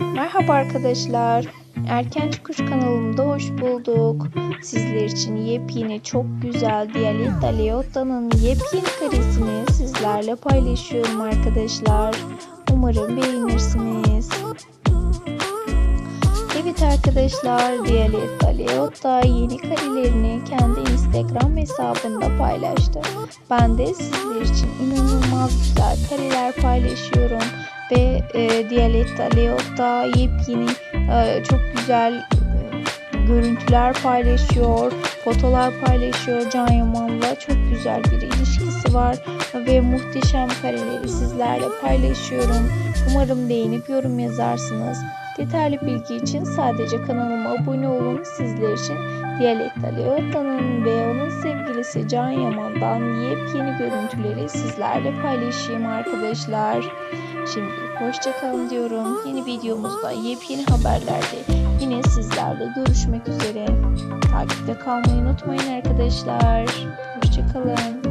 Merhaba arkadaşlar. Erken Çıkış kanalımda hoş bulduk. Sizler için yepyeni çok güzel Dialetta Leotta'nın yepyeni karesini sizlerle paylaşıyorum arkadaşlar. Umarım beğenirsiniz. Evet arkadaşlar Dialetta Leotta yeni karelerini kendi Instagram hesabında paylaştı. Ben de sizler için inanılmaz güzel kareler paylaşıyorum ve e, Dialetta Leotta yepyeni e, çok güzel e, görüntüler paylaşıyor, fotolar paylaşıyor Can Yaman'la çok güzel bir ilişkisi var ve muhteşem kareleri sizlerle paylaşıyorum. Umarım beğenip yorum yazarsınız. Detaylı bilgi için sadece kanalıma abone olun. Sizler için Dialetta Leotta'nın ve onun sevgilisi Can Yaman'dan yepyeni görüntüleri sizlerle paylaşayım arkadaşlar. Şimdi hoşçakalın diyorum. Yeni videomuzda yepyeni haberlerde yine sizlerle görüşmek üzere. Takipte kalmayı unutmayın arkadaşlar. Hoşçakalın.